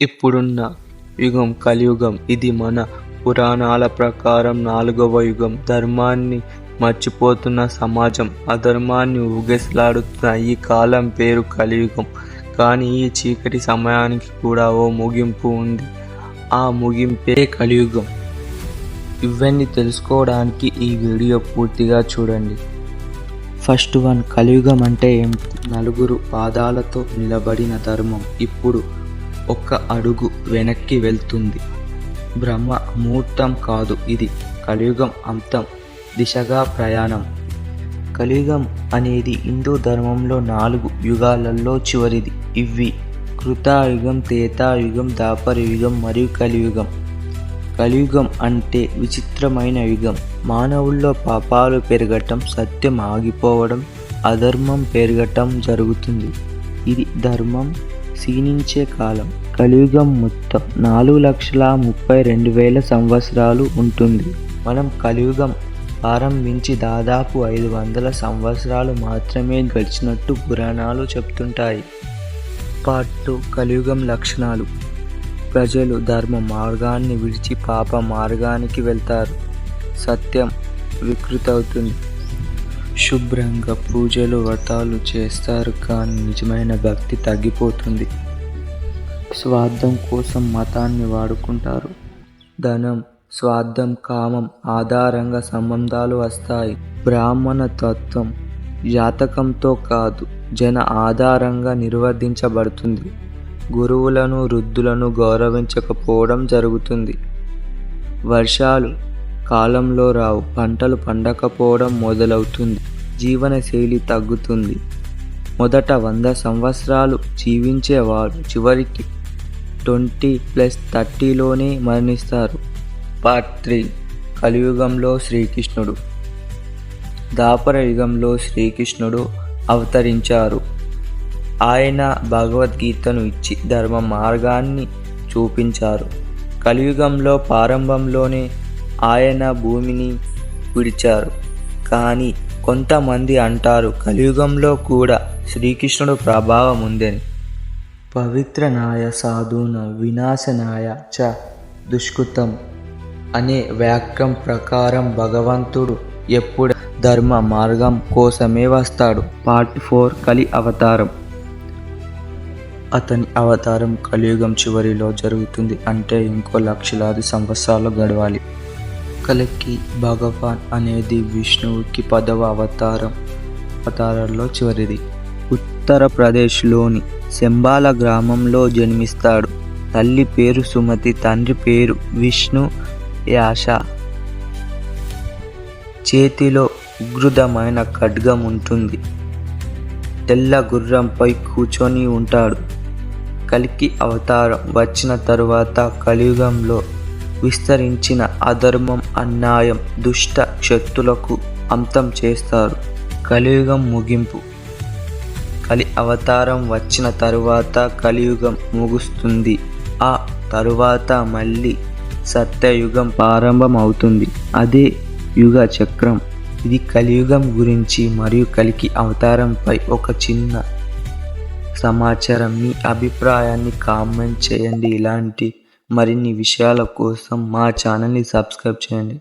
ఇప్పుడున్న యుగం కలియుగం ఇది మన పురాణాల ప్రకారం నాలుగవ యుగం. ధర్మాన్ని మర్చిపోతున్న సమాజం అధర్మాన్ని ఊగేసలాడుతున్న ఈ కాలం పేరు కలియుగం. కానీ ఈ చీకటి సమయానికి కూడా ఓ ముగింపు ఉంది. ఆ ముగింపే కలియుగం. ఇవన్నీ తెలుసుకోవడానికి ఈ వీడియో పూర్తిగా చూడండి. ఫస్ట్ వన్ కలియుగం అంటే ఏమిటి? నలుగురు పాదాలతో నిలబడిన ధర్మం. ఇప్పుడు ఒక్క అడుగు వెనక్కి వెళ్తుంది. బ్రహ్మ ముహూర్తం కాదు ఇది. కలియుగం అంతం దిశగా ప్రయాణం. కలియుగం అనేది హిందూ ధర్మంలో నాలుగు యుగాలలో చివరిది. ఇవి కృతాయుగం త్రేతాయుగం దాపర యుగం మరియు కలియుగం. కలియుగం అంటే విచిత్రమైన యుగం. మానవుల్లో పాపాలు పెరగటం సత్యం ఆగిపోవడం అధర్మం పెరగటం జరుగుతుంది. ఇది ధర్మం క్షీణించే కాలం కలియుగం మొత్తం నాలుగు లక్షల ముప్పై రెండు వేల సంవత్సరాలు ఉంటుంది. మనం కలియుగం ప్రారంభించి దాదాపు ఐదు వందల సంవత్సరాలు మాత్రమే గడిచినట్టు పురాణాలు చెప్తుంటాయి. పార్ట్ టూ కలియుగం లక్షణాలు. ప్రజలు ధర్మ మార్గాన్ని విడిచి పాప మార్గానికి వెళ్తారు. సత్యం వికృతవుతుంది. శుభ్రంగా పూజలు వ్రతాలు చేస్తారు కానీ నిజమైన భక్తి తగ్గిపోతుంది. స్వార్థం కోసం మతాన్ని వాడుకుంటారు. ధనం స్వార్థం కామం ఆధారంగా సంబంధాలు వస్తాయి. బ్రాహ్మణ తత్వం జాతకంతో కాదు జన ఆధారంగా నిర్వర్తించబడుతుంది. గురువులను వృద్ధులను గౌరవించకపోవడం జరుగుతుంది. వర్షాలు కాలంలో రావు. పంటలు పండకపోవడం మొదలవుతుంది. జీవనశైలి తగ్గుతుంది. మొదట వంద సంవత్సరాలు జీవించేవారు చివరికి ట్వంటీ ప్లస్ థర్టీలోనే మరణిస్తారు. Part three. కలియుగంలో శ్రీకృష్ణుడు. దాపర యుగంలో శ్రీకృష్ణుడు అవతరించారు. ఆయన భగవద్గీతను ఇచ్చి ధర్మ మార్గాన్ని చూపించారు. కలియుగంలో ప్రారంభంలోనే ఆయన భూమిని విడిచారు. కానీ కొంతమంది అంటారు కలియుగంలో కూడా శ్రీకృష్ణుడు ప్రభావం ఉందని. పవిత్రనాయ సాధున వినాశనాయ చ దుష్కృతం అనే వాక్యం ప్రకారం భగవంతుడు ఎప్పుడు ధర్మ మార్గం కోసమే వస్తాడు. పార్ట్ ఫోర్ కలి అవతారం. అతని అవతారం కలియుగం చివరిలో జరుగుతుంది అంటే ఇంకో లక్షలాది సంవత్సరాలు గడవాలి. కలికి భగవాన్ అనేది విష్ణువుకి పదవ అవతారం అవతారాల్లో చివరిది. ఉత్తరప్రదేశ్లోని శంబాల గ్రామంలో జన్మిస్తాడు. తల్లి పేరు సుమతి తండ్రి పేరు విష్ణు యాష. చేతిలో ఉగ్రుదమైన ఖడ్గం ఉంటుంది. తెల్ల గుర్రంపై కూర్చొని ఉంటాడు. కలికి అవతారం వచ్చిన తరువాత కలియుగంలో విస్తరించిన అధర్మం అన్యాయం దుష్ట శక్తులకు అంతం చేస్తారు. కలియుగం ముగింపు. కలి అవతారం వచ్చిన తరువాత కలియుగం ముగుస్తుంది. ఆ తరువాత మళ్ళీ సత్యయుగం ప్రారంభం అవుతుంది అదే యుగ చక్రం. ఇది కలియుగం గురించి మరియు కలికి అవతారంపై ఒక చిన్న సమాచారం. మీ అభిప్రాయాన్ని కామెంట్ చేయండి. ఇలాంటి మరిన్ని విషయాల కోసం మా ఛానల్ని సబ్స్క్రైబ్ చేయండి.